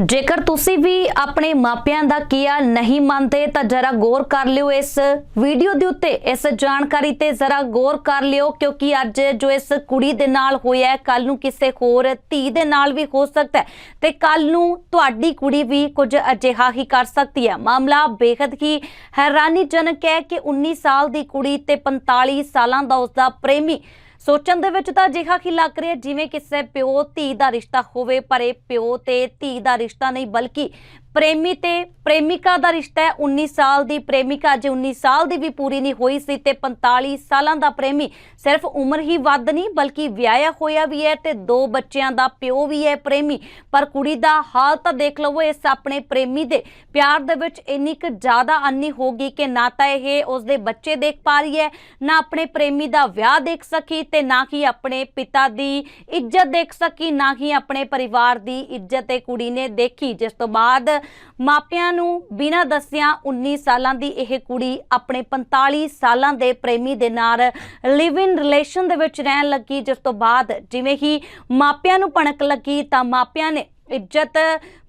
ਜੇਕਰ ਤੁਸੀਂ ਵੀ ਆਪਣੇ ਮਾਪਿਆਂ ਦਾ ਕੀਆ ਨਹੀਂ ਮੰਨਦੇ, ਤਾਂ ਜਰਾ ਗੌਰ ਕਰ ਲਿਓ ਇਸ ਵੀਡੀਓ ਦੇ ਉੱਤੇ। ਇਸ ਜਾਣਕਾਰੀ ਤੇ ਜਰਾ ਗੌਰ ਕਰ ਲਿਓ, ਕਿਉਂਕਿ ਅੱਜ ਜੋ ਇਸ ਕੁੜੀ ਦੇ ਨਾਲ ਹੋਇਆ ਹੈ ਕੱਲ ਨੂੰ ਕਿਸੇ ਹੋਰ ਧੀ ਦੇ ਨਾਲ ਵੀ ਹੋ ਸਕਦਾ ਹੈ। ਤੇ ਕੱਲ ਨੂੰ ਤੁਹਾਡੀ ਕੁੜੀ ਵੀ ਕੁਝ ਅਜਿਹਾ ਹੀ ਕਰ ਸਕਦੀ ਹੈ। ਮਾਮਲਾ ਬੇहद ਹੀ ਹੈਰਾਨੀਜਨਕ ਹੈ ਕਿ 19 ਸਾਲ ਦੀ ਕੁੜੀ ਤੇ 45 ਸਾਲਾਂ ਦਾ ਉਸਦਾ ਪ੍ਰੇਮੀ ਸੋਚਣ ਦੇ ਵਿੱਚ ਤਾਂ ਅਜਿਹਾ ਹੀ ਲੱਗ ਰਿਹਾ ਜਿਵੇਂ ਕਿਸੇ ਪਿਓ ਧੀ ਦਾ ਰਿਸ਼ਤਾ ਹੋਵੇ, ਪਰ ਇਹ ਪਿਓ ਤੇ ਧੀ ਦਾ ਰਿਸ਼ਤਾ ਨਹੀਂ, ਬਲਕਿ ਪ੍ਰੇਮੀ ਤੇ ਪ੍ਰੇਮਿਕਾ ਦਾ ਰਿਸ਼ਤਾ ਹੈ। 19 ਸਾਲ ਦੀ ਪ੍ਰੇਮਿਕਾ ਜੇ 19 ਸਾਲ ਦੀ ਵੀ ਪੂਰੀ ਨਹੀਂ ਹੋਈ ਸੀ ਤੇ 45 ਸਾਲਾਂ ਦਾ ਪ੍ਰੇਮੀ ਸਿਰਫ ਉਮਰ ਹੀ ਵੱਧ ਨਹੀਂ, ਬਲਕਿ ਵਿਆਹਿਆ ਹੋਇਆ ਵੀ ਹੈ ਤੇ ਦੋ ਬੱਚਿਆਂ ਦਾ ਪਿਓ ਵੀ ਹੈ ਪ੍ਰੇਮੀ। ਪਰ ਕੁੜੀ ਦਾ ਹਾਲ ਤਾਂ ਦੇਖ ਲਵੋ, ਇਸ ਆਪਣੇ ਪ੍ਰੇਮੀ ਦੇ ਪਿਆਰ ਦੇ ਵਿੱਚ ਇੰਨੀ ਕੁ ਜ਼ਿਆਦਾ ਅੰਨੀ ਹੋ ਗਈ ਕਿ ਨਾ ਤਾਂ ਇਹ ਉਸਦੇ ਬੱਚੇ ਦੇਖ ਪਾ ਰਹੀ ਹੈ, ਨਾ ਆਪਣੇ ਪ੍ਰੇਮੀ ਦਾ ਵਿਆਹ ਦੇਖ ਸਕੀ ਤੇ ਨਾ ਹੀ ਆਪਣੇ ਪਿਤਾ ਦੀ ਇੱਜ਼ਤ ਦੇਖ ਸਕੀ, ਨਾ ਹੀ ਆਪਣੇ ਪਰਿਵਾਰ ਦੀ ਇੱਜ਼ਤ ਇਹ ਕੁੜੀ ਨੇ ਦੇਖੀ। ਜਿਸ ਤੋਂ ਬਾਅਦ ਮਾਪਿਆਂ ਨੂੰ ਬਿਨਾਂ ਦੱਸਿਆਂ 19 ਸਾਲਾਂ ਦੀ ਇਹ ਕੁੜੀ ਆਪਣੇ 45 ਸਾਲਾਂ ਦੇ ਪ੍ਰੇਮੀ ਦੇ ਨਾਲ ਲਿਵ ਇਨ ਰਿਲੇਸ਼ਨ ਦੇ ਵਿੱਚ ਰਹਿਣ ਲੱਗੀ। ਜਿਸ ਤੋਂ ਬਾਅਦ ਜਿਵੇਂ ਹੀ ਮਾਪਿਆਂ ਨੂੰ ਭਣਕ ਲੱਗੀ ਤਾਂ ਮਾਪਿਆਂ ਨੇ ਇੱਜ਼ਤ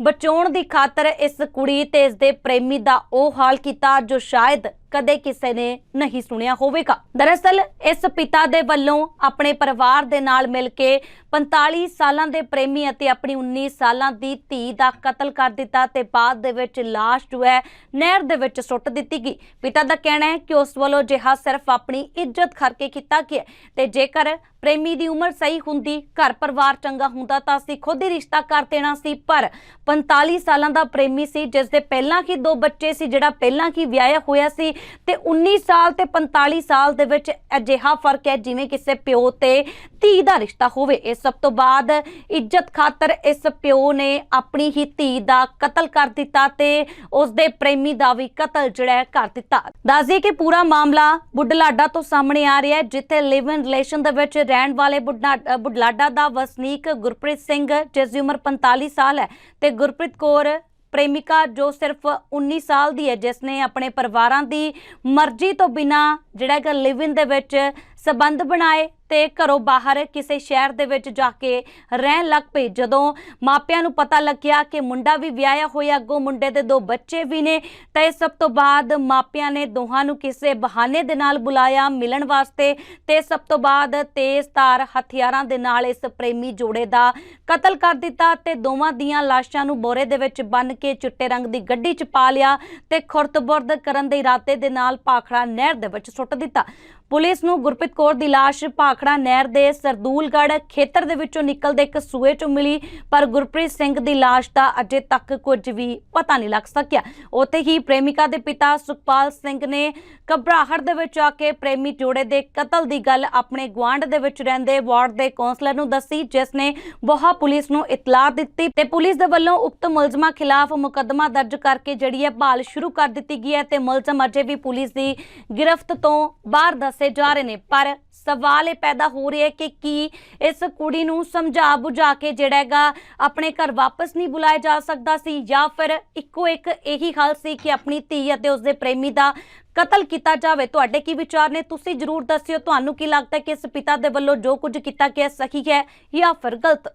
ਬਚਾਉਣ ਦੀ ਖਾਤਰ ਇਸ ਕੁੜੀ ਤੇ ਇਸ ਦੇ ਪ੍ਰੇਮੀ ਦਾ ਉਹ ਹਾਲ ਕੀਤਾ, ਜੋ ਸ਼ਾਇਦ ਕਦੇ ਕਿਸੇ ਨੇ ਨਹੀਂ ਸੁਣਿਆ ਹੋਵੇਗਾ। ਦਰਅਸਲ, ਇਸ ਪਿਤਾ ਦੇ ਵੱਲੋਂ ਆਪਣੇ ਪਰਿਵਾਰ ਦੇ ਨਾਲ ਮਿਲ ਕੇ 45 ਸਾਲਾਂ ਦੇ ਪ੍ਰੇਮੀ ਅਤੇ ਆਪਣੀ 19 ਸਾਲਾਂ ਦੀ ਧੀ ਦਾ ਕਤਲ ਕਰ ਦਿੱਤਾ ਤੇ ਬਾਅਦ ਦੇ ਵਿੱਚ ਲਾਸ਼ ਜੋ ਹੈ, ਨਹਿਰ ਦੇ ਵਿੱਚ ਸੁੱਟ ਦਿੱਤੀ ਗਈ। ਪਿਤਾ ਦਾ ਕਹਿਣਾ ਹੈ ਕਿ ਉਸ ਵੱਲੋਂ ਜਿਹਾ ਸਿਰਫ ਆਪਣੀ ਇੱਜ਼ਤ ਕਰਕੇ ਕੀਤਾ ਗਿਆ ਤੇ ਜੇਕਰ ਪ੍ਰੇਮੀ ਦੀ ਉਮਰ ਸਹੀ ਹੁੰਦੀ, ਘਰ ਪਰਿਵਾਰ ਚੰਗਾ ਹੁੰਦਾ ਤਾਂ ਅਸੀਂ ਖੁਦ ਹੀ ਰਿਸ਼ਤਾ ਕਰ ਦੇਣਾ ਸੀ, ਪਰ 45 ਸਾਲਾਂ ਦਾ ਪ੍ਰੇਮੀ ਸੀ ਜਿਸ ਦੇ ਪਹਿਲਾਂ ਹੀ ਦੋ ਬੱਚੇ ਸੀ, ਜਿਹੜਾ ਪਹਿਲਾਂ ਹੀ ਵਿਆਹਿਆ ਹੋਇਆ ਸੀ ਤੇ 19 ਸਾਲ ਤੇ 45 ਸਾਲ ਦੇ ਵਿੱਚ ਅਜਿਹਾ ਫ਼ਰਕ ਹੈ ਜਿਵੇਂ ਕਿਸੇ ਪਿਓ ਤੇ ਧੀ ਦਾ ਰਿਸ਼ਤਾ ਹੋਵੇ। ਇਸ ਸਭ ਤੋਂ ਬਾਅਦ ਇੱਜ਼ਤ ਖਾਤਰ ਇਸ ਪਿਓ ਨੇ ਆਪਣੀ ਹੀ ਧੀ ਦਾ ਕਤਲ ਕਰ ਦਿੱਤਾ ਤੇ ਉਸ ਦੇ ਪ੍ਰੇਮੀ ਦਾ ਵੀ ਕਤਲ ਜਿਹੜਾ ਕਰ ਦਿੱਤਾ। ਦੱਸਦੇ ਕਿ ਪੂਰਾ ਮਾਮਲਾ ਬੁੱਢਲਾਡਾ ਤੋਂ ਸਾਹਮਣੇ ਆ ਰਿਹਾ ਹੈ, ਜਿੱਥੇ ਲਿਵ ਇਨ ਰਿਲੇਸ਼ਨ ਦੇ ਵਿੱਚ ਰਹਿਣ ਵਾਲੇ ਬੁੱਢਾ- ਬੁਢਲਾਡਾ ਦਾ ਵਸਨੀਕ ਗੁਰਪ੍ਰੀਤ ਸਿੰਘ, ਜਿਸ ਦੀ ਉਮਰ 45 ਸਾਲ ਹੈ, ਤੇ ਗੁਰਪ੍ਰੀਤ ਕੌਰ ਪ੍ਰੇਮਿਕਾ, ਜੋ ਸਿਰਫ 19 ਸਾਲ ਦੀ ਹੈ, ਜਿਸ ਨੇ ਆਪਣੇ ਪਰਿਵਾਰਾਂ ਦੀ ਮਰਜ਼ੀ ਤੋਂ ਬਿਨਾ ਜਿਹੜਾ ਕਿ ਲਿਵ ਇਨ ਦੇ ਵਿੱਚ ਸਬੰਧ ਬਣਾਏ ਤੇ ਘਰੋਂ ਬਾਹਰ ਕਿਸੇ ਸ਼ਹਿਰ ਦੇ ਵਿੱਚ ਜਾ ਕੇ ਰਹਿਣ ਲੱਗ ਪਈ ਜਦੋਂ ਮਾਪਿਆਂ ਨੂੰ ਪਤਾ ਲੱਗਿਆ ਕਿ ਮੁੰਡਾ ਵੀ ਵਿਆਹਿਆ ਹੋਇਆ, ਅੱਗੋਂ ਮੁੰਡੇ ਦੇ ਦੋ ਬੱਚੇ ਵੀ ਨੇ, ਤਾਂ ਇਸ ਸਭ ਤੋਂ ਬਾਅਦ ਮਾਪਿਆਂ ਨੇ ਦੋਹਾਂ ਨੂੰ ਕਿਸੇ ਬਹਾਨੇ ਦੇ ਨਾਲ ਬੁਲਾਇਆ ਮਿਲਣ ਵਾਸਤੇ ਤੇ ਸਭ ਤੋਂ ਬਾਅਦ ਤੇਜ਼ ਹਥਿਆਰਾਂ ਦੇ ਨਾਲ ਇਸ ਪ੍ਰੇਮੀ ਜੋੜੇ ਦਾ ਕਤਲ ਕਰ ਦਿੱਤਾ ਤੇ ਦੋਵਾਂ ਦੀਆਂ ਲਾਸ਼ਾਂ ਨੂੰ ਬੋਰੇ ਦੇ ਵਿੱਚ ਬੰਨ ਕੇ ਚਿੱਟੇ ਰੰਗ ਦੀ ਗੱਡੀ 'ਚ ਪਾ ਲਿਆ ਤੇ ਖੁਰਦ-ਬੁਰਦ ਕਰਨ ਦੇ ਇਰਾਦੇ ਦੇ ਨਾਲ ਪਾਖੜਾ ਨਹਿਰ ਦੇ ਵਿੱਚ ਸੁੱਟ ਦਿੱਤਾ। ਪੁਲਿਸ ਨੂੰ ਗੁਰਪ੍ਰੀਤ ਕੌਰ ਦੀ ਲਾਸ਼ ਭਾਖੜਾ ਨਹਿਰ ਦੇ ਸਰਦੂਲਗੜ੍ਹ ਖੇਤਰ ਦੇ ਵਿੱਚੋਂ ਨਿਕਲਦੇ ਇੱਕ ਸੂਏ 'ਚੋਂ ਮਿਲੀ, ਪਰ ਗੁਰਪ੍ਰੀਤ ਸਿੰਘ ਦੀ ਲਾਸ਼ ਦਾ ਅਜੇ ਤੱਕ ਕੁਝ ਵੀ ਪਤਾ ਨਹੀਂ ਲੱਗ ਸਕਿਆ। ਉੱਥੇ ਹੀ ਪ੍ਰੇਮਿਕਾ ਦੇ ਪਿਤਾ ਸੁਖਪਾਲ ਸਿੰਘ ਨੇ ਘਬਰਾਹਟ ਦੇ ਵਿੱਚ ਆ ਕੇ ਪ੍ਰੇਮੀ ਜੋੜੇ ਦੇ ਕਤਲ ਦੀ ਗੱਲ ਆਪਣੇ ਗੁਆਂਢ ਦੇ ਵਿੱਚ ਰਹਿੰਦੇ ਵਾਰਡ ਦੇ ਕੌਂਸਲਰ ਨੂੰ ਦੱਸੀ, ਜਿਸ ਨੇ ਬੋਹਾ ਪੁਲਿਸ ਨੂੰ ਇਤਲਾਹ ਦਿੱਤੀ ਤੇ ਪੁਲਿਸ ਦੇ ਵੱਲੋਂ ਉਕਤ ਮੁਲਜ਼ਮਾਂ ਖਿਲਾਫ ਮੁਕੱਦਮਾ ਦਰਜ ਕਰਕੇ ਜਿਹੜੀ ਹੈ ਭਾਲ ਸ਼ੁਰੂ ਕਰ ਦਿੱਤੀ ਗਈ ਹੈ ਤੇ ਮੁਲਜ਼ਮ ਅਜੇ ਵੀ ਪੁਲਿਸ ਦੀ ਗ੍ਰਿਫ਼ਤ ਤੋਂ ਬਾਹਰ ਦੱਸੇ ਜਾ ਰਹੇ ਨੇ, ਪਰ ਸਵਾਲ ਇਹ ਪੈਦਾ ਹੋ ਰਿਹਾ ਹੈ ਕਿ ਕੀ ਇਸ ਕੁੜੀ ਨੂੰ ਸਮਝਾ ਬੁਝਾ ਕੇ ਜਿਹੜਾ ਆਪਣੇ ਘਰ ਵਾਪਸ ਨਹੀਂ ਬੁਲਾਇਆ ਜਾ ਸਕਦਾ ਸੀ ਜਾਂ ਫਿਰ ਇੱਕੋ ਇੱਕ ਇਹੀ ਹੱਲ ਸੀ ਕਿ ਆਪਣੀ ਧੀ ਅਤੇ ਉਸਦੇ ਪ੍ਰੇਮੀ ਦਾ ਕਤਲ ਕੀਤਾ ਜਾਵੇ? ਤੁਹਾਡੇ ਕੀ ਵਿਚਾਰ ਨੇ? ਤੁਸੀਂ ਜਰੂਰ ਦੱਸਿਓ। ਤੁਹਾਨੂੰ ਕੀ ਲੱਗਦਾ ਕਿ ਇਸ ਪਿਤਾ ਦੇ ਵੱਲੋਂ ਜੋ ਕੁਝ ਕੀਤਾ ਗਿਆ ਸਹੀ ਹੈ ਜਾਂ ਫਿਰ ਗਲਤ?